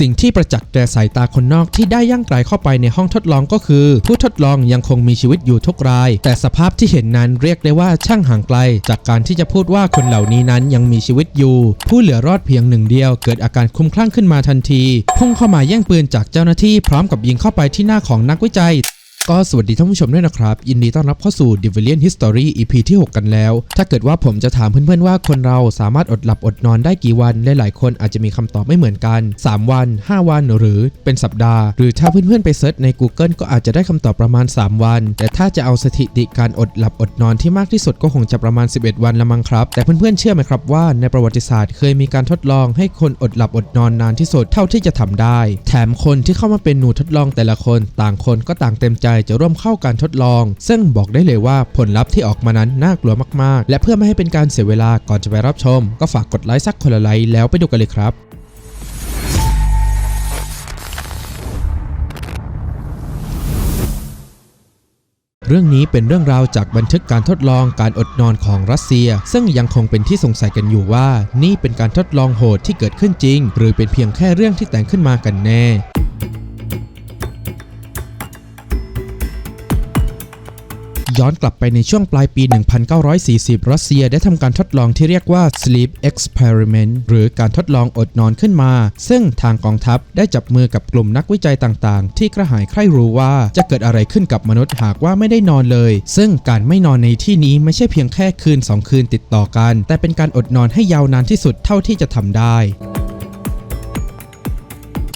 สิ่งที่ประจักษ์แก่สายตาคนนอกที่ได้ย่างไกลเข้าไปในห้องทดลองก็คือ ผู้ทดลองยังคงมีชีวิตอยู่ทุกราย แต่สภาพที่เห็นนั้นเรียกได้ว่าช่างห่างไกล จากการที่จะพูดว่าคนเหล่านี้นั้นยังมีชีวิตอยู่ ผู้เหลือรอดเพียงหนึ่งเดียว เกิดอาการคลุ้มคลั่งขึ้นมาทันที พุ่งเข้ามาแย่งปืนจากเจ้าหน้าที่พร้อมกับยิงเข้าไปที่หน้าของนักวิจัย ก็สวัสดีท่านผู้ชมด้วยนะครับ ยินดีต้อนรับเข้าสู่ d i v i l i o n History EP ที่ 6 กันแล้ว ถ้าเกิดว่าผมจะถามเพื่อนๆว่าคนเราสามารถอดหลับอดนอนได้กี่วันหลายๆคนอาจจะมีคำตอบไม่เหมือนกัน 3 วัน 5 วันหรือเป็นสัปดาห์ หรือถ้าเพื่อนๆไปเซิร์ชใน Google ก็อาจจะได้คำตอบประมาณ 3 วัน แต่ถ้าจะเอาสถิติการอดหลับอดนอนที่มากที่สุดก็คงจะประมาณ 11 วันละมั้งครับ แต่เพื่อนๆเชื่อไหมครับว่าในประวัติศาสตร์เคยมีการทดลองให้คนอดหลับอดนอนนานที่สุดเท่าที่จะทำได้ แถมคนที่เข้ามาเป็นหนูทดลองแต่ละคน ต่างคนก็ต่างเต็มใจจะร่วมเข้าการทดลอง ซึ่งบอกได้เลยว่าผลลัพธ์ที่ออกมานั้นน่ากลัวมากๆ และเพื่อไม่ให้เป็นการเสียเวลาก่อนจะไปรับชม ก็ฝากกดไลค์สักคนละไลค์แล้วไปดูกันเลยครับเรื่องนี้เป็นเรื่องราวจากบันทึกการทดลองการอดนอนของรัสเซีย ซึ่งยังคงเป็นที่สงสัยกันอยู่ว่า นี่เป็นการทดลองโหดที่เกิดขึ้นจริง หรือเป็นเพียงแค่เรื่องที่แต่งขึ้นมากันแน่ ย้อนกลับไปในช่วงปลายปี 1940 รัสเซียได้ทำการทดลองที่เรียกว่า sleep experiment หรือการทดลองอดนอนขึ้นมา ซึ่งทางกองทัพได้จับมือกับกลุ่มนักวิจัยต่างๆ ที่กระหายใคร่รู้ว่าจะเกิดอะไรขึ้นกับมนุษย์หากว่าไม่ได้นอนเลย ซึ่งการไม่นอนในที่นี้ไม่ใช่เพียงแค่คืน 2 คืนติดต่อกัน แต่เป็นการอดนอนให้ยาวนานที่สุดเท่าที่จะทำได้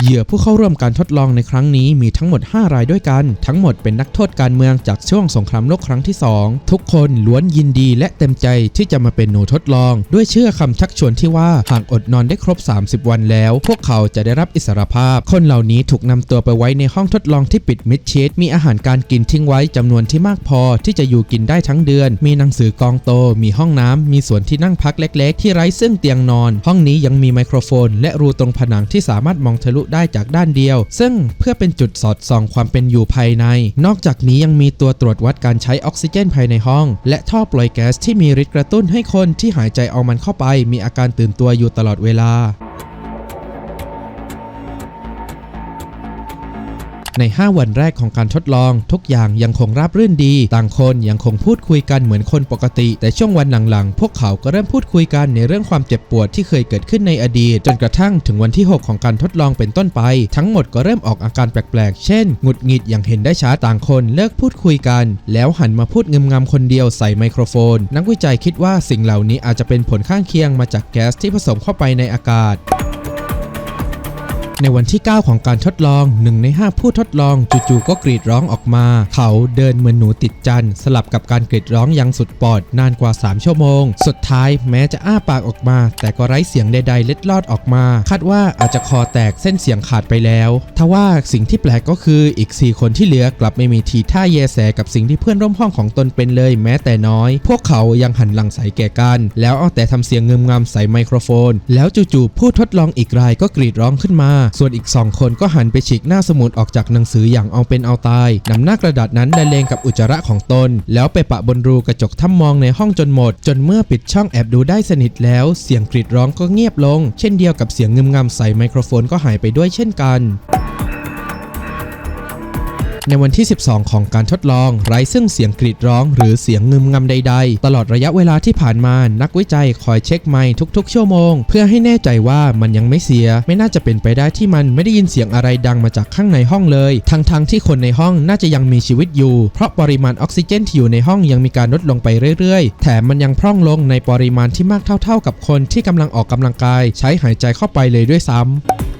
เหยื่อผู้เข้าร่วมการทดลองในครั้งนี้มีทั้งหมด 5 รายด้วยกัน ทั้งหมดเป็นนักโทษการเมืองจากช่วงสงครามโลกครั้งที่ 2 ทุกคนล้วนยินดีและเต็มใจที่จะมาเป็นหนูทดลอง ด้วยเชื่อคำชักชวนที่ว่าหากอดนอนได้ครบ 30 วันแล้ว พวกเขาจะได้รับอิสรภาพ คนเหล่านี้ถูกนำตัวไปไว้ในห้องทดลองที่ปิดมิดชิดมีอาหารการกินทิ้งไว้จำนวนที่มากพอที่จะอยู่กินได้ทั้งเดือน มีหนังสือกองโต มีห้องน้ำมีสวนที่นั่งพักเล็ก ๆ ที่ไร้ซึ่งเตียงนอน ห้องนี้ยังมีไมโครโฟน และรูตรงผนังที่สามารถมองทะลุได้จากด้านเดียว ซึ่งเพื่อเป็นจุดสอดส่องความเป็นอยู่ภายใน นอกจากนี้ยังมีตัวตรวจวัดการใช้ออกซิเจนภายในห้อง และท่อปล่อยแก๊สที่มีฤทธิ์กระตุ้นให้คนที่หายใจเอามันเข้าไป มีอาการตื่นตัวอยู่ตลอดเวลา ใน 5 วันแรกของการทดลอง ทุกอย่างยังคงราบรื่นดี ต่างคนยังคงพูดคุยกันเหมือนคนปกติ แต่ช่วงวันหลังๆ พวกเขาก็เริ่มพูดคุยกันในเรื่องความเจ็บปวดที่เคยเกิดขึ้นในอดีต จนกระทั่งถึงวันที่ 6 ของการทดลองเป็นต้นไป ทั้งหมดก็เริ่มออกอาการแปลกๆ เช่นหงุดหงิดอย่างเห็นได้ช้าต่างคนเลิกพูดคุยกัน แล้วหันมาพูดงึมงำคนเดียวใส่ไมโครโฟน นักวิจัยคิดว่าสิ่งเหล่านี้อาจจะเป็นผลข้างเคียงมาจากแก๊สที่ผสมเข้าไปในอากาศ ในวันที่ 9 ของการทดลองหนึ่งใน 5 ผู้ทดลองจู่ๆก็กรีดร้องออกมา เขาเดินเหมือนหนูติดจันทร์สลับกับการกรีดร้องอยังสุดปอดนานกว่า 3 ชั่วโมง สุดท้ายแม้จะอ้าปากออกมา แต่ก็ไร้เสียงใดๆเล็ดลอดออกมา คาดว่าอาจจะคอแตกเส้นเสียงขาดไปแล้วทว่าสิ่งที่แปลกก็คืออีก 4 คนที่เหลือกลับไม่มีทีท่าแยแสกับสิ่งที่เพื่อนร่วมห้องของตนเป็นเลยแม้แต่น้อย พวกเขายังหันหลังใส่แก่กัน แล้วเอาแต่ทำเสียงเงึมงำใส่ไมโครโฟน แล้วจู่ๆผู้ทดลองอีกรายก็กรีดร้องขึ้นมาส่วนอีกสองคนก็หันไปฉีกหน้าสมุดออกจากหนังสืออย่างเอาเป็นเอาตายนำหน้ากระดาษนั้นละเลงกับอุจจาระของตน แล้วไปปะบนรูกระจกถ้ำมองในห้องจนหมด จนเมื่อปิดช่องแอบดูได้สนิทแล้ว เสียงกรีดร้องก็เงียบลง เช่นเดียวกับเสียงงึมงำใส่ไมโครโฟนก็หายไปด้วยเช่นกัน ในวันที่ 12 ของการทดลอง ไร้ซึ่งเสียงกรีดร้อง หรือเสียงงึมงำใด ๆ ตลอดระยะเวลาที่ผ่านมา นักวิจัยคอยเช็คไมค์ทุก ๆ ชั่วโมง เพื่อให้แน่ใจว่ามันยังไม่เสีย ไม่น่าจะเป็นไปได้ที่มันไม่ได้ยินเสียงอะไรดังมาจากข้างในห้องเลย ทั้งๆที่คนในห้องน่าจะยังมีชีวิตอยู่ เพราะปริมาณออกซิเจนที่อยู่ในห้องยังมีการลดลงไปเรื่อยๆ แถมมันยังพร่องลงในปริมาณที่มากเท่า ๆ กับคนที่กำลังออกกำลังกาย ใช้หายใจเข้าไปเลยด้วยซ้ำ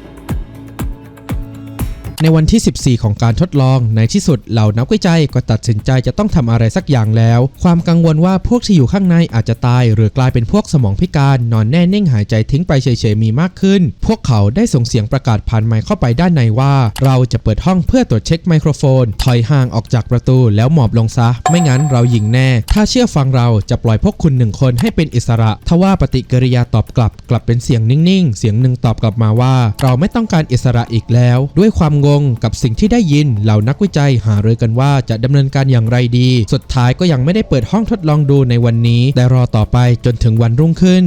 ในวันที่ 14 ของการทดลอง ในที่สุดเหล่านักวิจัยก็ตัดสินใจจะต้องทำอะไรสักอย่างแล้ว ความกังวลว่าพวกที่อยู่ข้างในอาจจะตาย หรือกลายเป็นพวกสมองพิการนอนแน่นิ่งหายใจทิ้งไปเฉยๆมีมากขึ้น พวกเขาได้ส่งเสียงประกาศผ่านไมค์เข้าไปด้านในว่า เราจะเปิดห้องเพื่อตรวจเช็คไมโครโฟน ถอยห่างออกจากประตูแล้วหมอบลงซะ ไม่งั้นเรายิงแน่ ถ้าเชื่อฟังเราจะปล่อยพวกคุณหนึ่งคนให้เป็นอิสระทว่าปฏิกิริยาตอบกลับ กลับเป็นเสียงนิ่งๆ เสียงหนึ่งตอบกลับมาว่า เราไม่ต้องการอิสระอีกแล้ว ด้วยความงงกับสิ่งที่ได้ยินเหล่านักวิจัยหารือกันว่าจะดำเนินการอย่างไรดี สุดท้ายก็ยังไม่ได้เปิดห้องทดลองดูในวันนี้ แต่รอต่อไปจนถึงวันรุ่งขึ้น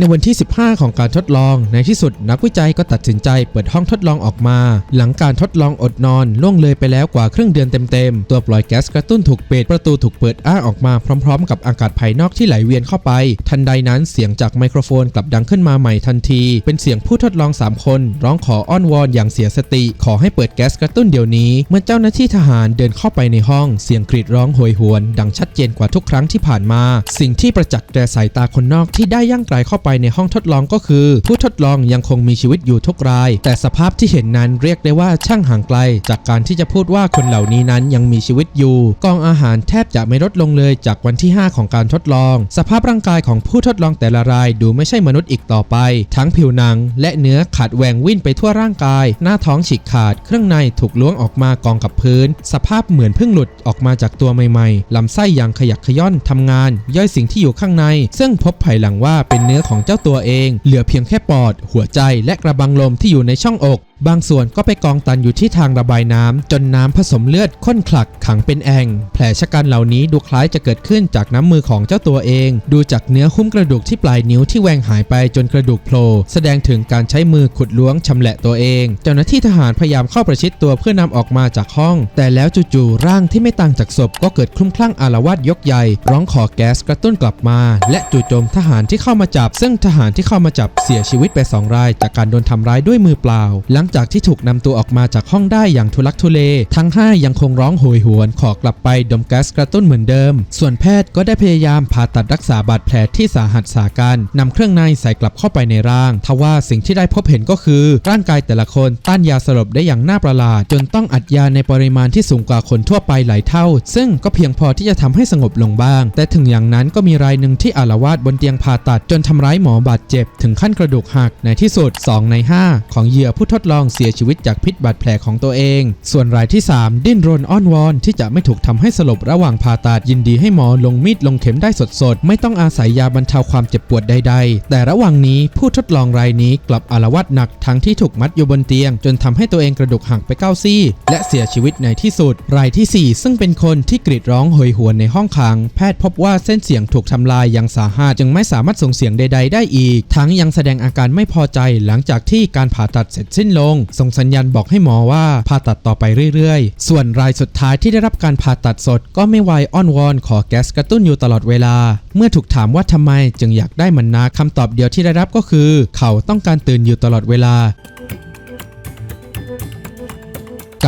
ในวันที่ 15 ของการทดลอง ในที่สุดนักวิจัยก็ตัดสินใจเปิดห้องทดลองออกมา หลังการทดลองอดนอนล่วงเลยไปแล้วกว่าครึ่งเดือนเต็มๆ ตัวปล่อยแก๊สกระตุ้นถูกปิด ประตูถูกเปิดอ้าออกมาพร้อมๆ กับอากาศภายนอกที่ไหลเวียนเข้าไป ทันใดนั้นเสียงจากไมโครโฟนกลับดังขึ้นมาใหม่ทันที เป็นเสียงผู้ทดลอง 3 คน ร้องขออ้อนวอนอย่างเสียสติ ขอให้เปิดแก๊สกระตุ้นเดี๋ยวนี้ เมื่อเจ้าหน้าที่ทหารเดินเข้าไปในห้อง เสียงกรีดร้องโหยหวน ดังชัดเจนกว่าทุกครั้งที่ผ่านมา สิ่งที่ประจักษ์แก่สายตาคนนอกที่ได้ย่างไกลเข้าไปในห้องทดลองก็คือ ผู้ทดลองยังคงมีชีวิตอยู่ทุกราย แต่สภาพที่เห็นนั้นเรียกได้ว่าช่างห่างไกล จากการที่จะพูดว่าคนเหล่านี้นั้นยังมีชีวิตอยู่ กองอาหารแทบจะไม่ลดลงเลยจากวันที่ 5 ของการทดลอง สภาพร่างกายของผู้ทดลองแต่ละรายดูไม่ใช่มนุษย์อีกต่อไป ทั้งผิวหนัง และเนื้อขาดแหว่งวิ่นไปทั่วร่างกาย หน้าท้องฉีกขาด เครื่องในถูกล้วงออกมากองกับพื้น สภาพเหมือนเพิ่งหลุดออกมาจากตัวใหม่ๆลำไส้ยังขยักขย่อนทำงาน ย่อยสิ่งที่อยู่ข้างใน ซึ่งพบภายหลังว่าเป็นเนื้อของเจ้าตัวเอง เหลือเพียงแค่ปอด หัวใจและกระบังลมที่อยู่ในช่องอกบางส่วนก็ไปกองตันอยู่ที่ทางระบายน้ำจนน้ำผสมเลือดข้นขลักขังเป็นแองแผลชะกันเหล่านี้ดูคล้ายจะเกิดขึ้นจากน้ำมือของเจ้าตัวเอง ดูจากเนื้อหุ้มกระดูกที่ปลายนิ้วที่แหว่งหายไปจนกระดูกโผล่แสดงถึงการใช้มือขุดล้วงชำแหละตัวเอง เจ้าหน้าที่ทหารพยายามเข้าประชิดตัวเพื่อนำออกมาจากห้อง แต่แล้วจู่ๆร่างที่ไม่ต่างจากศพก็เกิดคลุ้มคลั่งอารวาสยกใหญ่ ร้องขอแก๊สกระตุ้นกลับมา และจู่โจมทหารที่เข้ามาจับ ซึ่งทหารที่เข้ามาจับเสียชีวิตไปสองรายจากการโดนทำร้ายด้วยมือเปล่าหลังจากที่ถูกนำตัวออกมาจากห้องได้อย่างทุลักทุเล ทั้ง 5 ยังคงร้องโหยหวน ขอกลับไปดมแก๊สกระตุ้นเหมือนเดิม ส่วนแพทย์ก็ได้พยายามผ่าตัดรักษาบาดแผลที่สาหัสสาการนำเครื่องในใส่กลับเข้าไปในร่าง ทว่าสิ่งที่ได้พบเห็นก็คือ ร่างกายแต่ละคนต้านยาสลบได้อย่างน่าประหลาด จนต้องอัดยาในปริมาณที่สูงกว่าคนทั่วไปหลายเท่า ซึ่งก็เพียงพอที่จะทำให้สงบลงบ้าง แต่ถึงอย่างนั้นก็มีรายหนึ่งที่อาละวาดบนเตียงผ่าตัดจนทำร้ายหมอบาดเจ็บ ถึงขั้นกระดูกหักในที่สุด 2 ใน 5 ของเหยื่อผู้ทดลององเสียชีวิตจากพิษบาดแผลของตัวเอง ส่วนรายที่ 3 ดิ้นรนอ้อนวอนที่จะไม่ถูกทำให้สลบระหว่างผ่าตัดยินดีให้หมอลงมีดลงเข็มได้สดๆ ไม่ต้องอาศัยยาบรรเทาความเจ็บปวดใดๆ แต่ระหว่างนี้ผู้ทดลองรายนี้กลับอาละวาดหนักทั้งที่ถูกมัดอยู่บนเตียง จนทำให้ตัวเองกระดูกหักไปเก้าซี่ และเสียชีวิตในที่สุด รายทีสี่4 ซึ่งเป็นคนที่กรีดร้องโหยหวนในห้องขัง แพทย์พบว่าเส้นเสียงถูกทำลายอย่างสาหัสจึงไม่สามารถส่งเสียงใด ๆ ได้อีก ทั้งยังแสดงอาการไม่พอใจหลังจากที่การผ่าตัดเสร็จสิ้นลงส่งสัญญาณบอกให้หมอว่าผ่าตัดต่อไปเรื่อยๆ ส่วนรายสุดท้ายที่ได้รับการผ่าตัดสด ก็ไม่ไวายอ้อนวอนขอแก๊สกระตุ้นอยู่ตลอดเวลา เมื่อถูกถามว่าทำไมจึงอยากได้มันนักคำตอบเดียวที่ได้รับก็คือ เขาต้องการตื่นอยู่ตลอดเวลา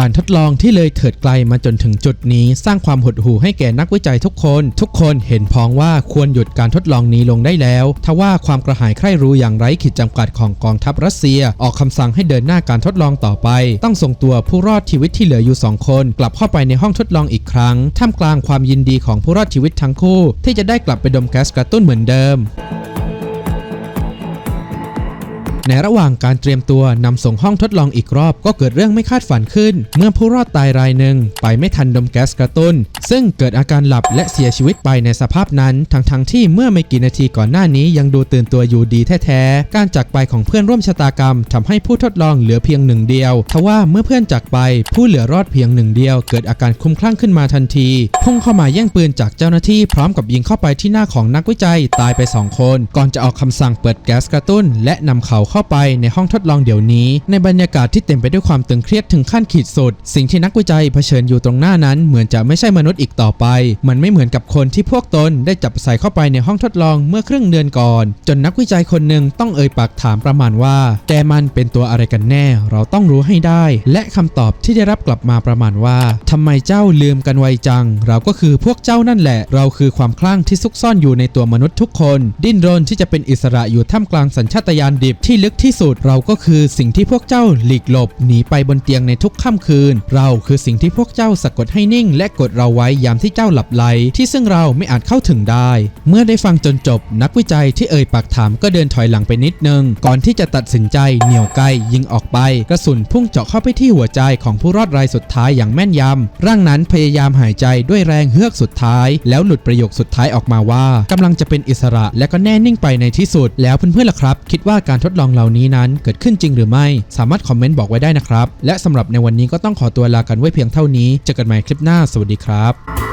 การทดลองที่เลยเถิดไกลมาจนถึงจุดนี้ สร้างความหดหู่ให้แก่นักวิจัยทุกคน ทุกคนเห็นพ้องว่าควรหยุดการทดลองนี้ลงได้แล้ว ทว่าความกระหายใคร่รู้อย่างไร้ขีดจำกัดของกองทัพรัสเซีย ออกคำสั่งให้เดินหน้าการทดลองต่อไป ต้องส่งตัวผู้รอดชีวิตที่เหลืออยู่ 2 คน กลับเข้าไปในห้องทดลองอีกครั้ง ท่ามกลางความยินดีของผู้รอดชีวิตทั้งคู่ ที่จะได้กลับไปดมแก๊สกระตุ้นเหมือนเดิม ในระหว่างการเตรียมตัวนำส่งห้องทดลองอีกรอบ ก็เกิดเรื่องไม่คาดฝันขึ้น เมื่อผู้รอดตายรายหนึ่งไปไม่ทันดมแก๊สกระตุ้น ซึ่งเกิดอาการหลับและเสียชีวิตไปในสภาพนั้น ทั้งๆทที่เมื่อไม่กี่นาทีก่อนหน้านี้ยังดูตื่นตัวอยู่ดีแท้ๆ การจากไปของเพื่อนร่วมชะตากรรมทำให้ผู้ทดลองเหลือเพียงหนึ่งเดียวทว่าเมื่อเพื่อนจากไปผู้เหลือรอดเพียงหนึ่งเดียว เกิดอาการคลุ้มคลั่งขึ้นมาทันทีพุ่งเข้ามาแย่งปืนจากเจ้าหน้าที่พร้อมกับยิงเข้าไปที่หน้าของนักวิจัยตายไปสองคน ก่อนจะออกคำสั่งเปิดแก๊สกระตุ้น และนำเขาเข้าาไปในห้องทดลองเดี๋ยวนี้ ในบรรยากาศที่เต็มไปด้วยความตึงเครียดถึงขั้นขีดสุด สิ่งที่นักวิจัยเผชิญอยู่ตรงหน้านั้น เหมือนจะไม่ใช่มนุษย์อีกต่อไป มันไม่เหมือนกับคนที่พวกตนได้จับใส่เข้าไปในห้องทดลองเมื่อครึ่งเดือนก่อน จนนักวิจัยคนหนึ่งต้องเอ่ยปากถามประมาณว่า แกมันเป็นตัวอะไรกันแน่ เราต้องรู้ให้ได้ และคำตอบที่ได้รับกลับมาประมาณว่าทำไมเจ้าลืมกันไวจัง เราก็คือพวกเจ้านั่นแหละ เราคือความคลั่งที่ซุกซ่อนอยู่ในตัวมนุษย์ทุกคน ดิ้นรนที่จะเป็นอิสระอยู่ท่ามกลางสัญชาตญาณดิบที่ลึกที่สุด เราก็คือสิ่งที่พวกเจ้าหลีกหลบหนีไปบนเตียงในทุกค่ำคืน เราคือสิ่งที่พวกเจ้าสะกดให้นิ่ง และกดเราไว้ยามที่เจ้าหลับไหลที่ซึ่งเราไม่อาจเข้าถึงได้ เมื่อได้ฟังจนจบ นักวิจัยที่เอ่ยปากถามก็เดินถอยหลังไปนิดนึง ก่อนที่จะตัดสินใจเหนี่ยวไกยิงออกไป กระสุนพุ่งเจาะเข้าไปที่หัวใจของผู้รอดรายสุดท้ายอย่างแม่นยำร่างนั้นพยายามหายใจด้วยแรงเฮือกสุดท้าย แล้วหลุดประโยคสุดท้ายออกมาว่ากำลังจะเป็นอิสระและก็แน่นิ่งไปในที่สุด แล้วเพื่อนๆล่ะครับ คิดว่าการทดลององเหล่านี้นั้นเกิดขึ้นจริงหรือไม่ สามารถคอมเมนต์บอกไว้ได้นะครับ และสำหรับในวันนี้ก็ต้องขอตัวลากันไว้เพียงเท่านี้เจอกันใหม่คลิปหน้า สวัสดีครับ